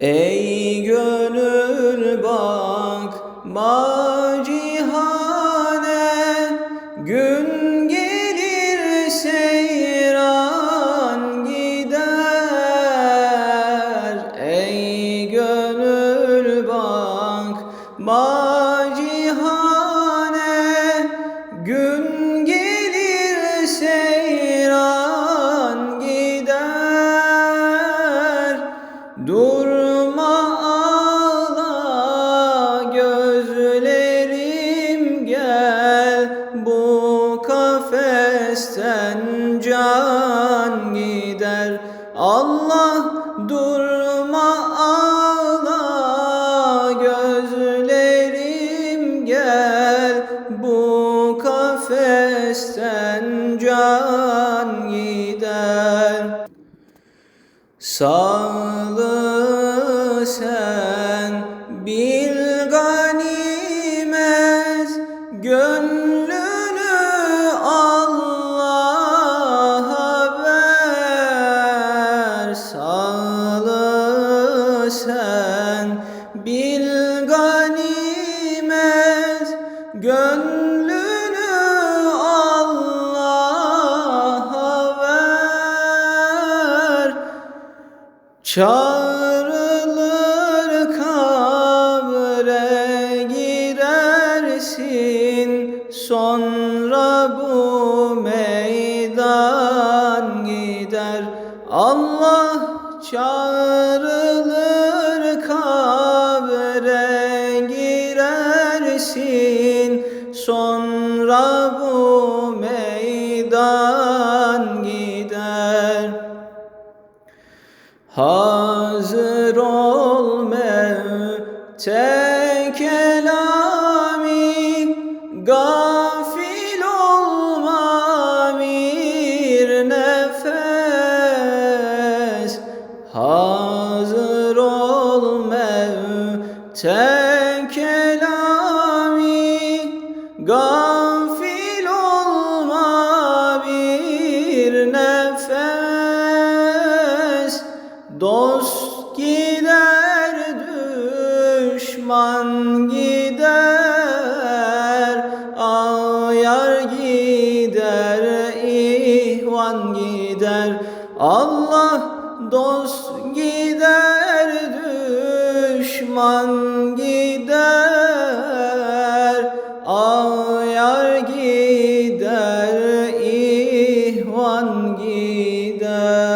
Ey gönül bak macihane Gün gelir seyran gider. Ey gönül bak macihane Gün gelir seyran gider. Durma kafesten can gider. Allah durma ağla gözlerim gel. Bu kafesten can gider. Sağlı sen bil Sağlı sen bil ganimet Gönlünü Allah'a ver. Çağrılır kabre girersin Sonra bu Allah çağrılır kabre girersin. Sonra bu meydan gider. Hazır ol mevte mevte kelami Gafil olma bir nefes. Dost gider düşman gider. Ayar gider ihvan gider. Allah dost gider düşman yar gider, ihvan gider.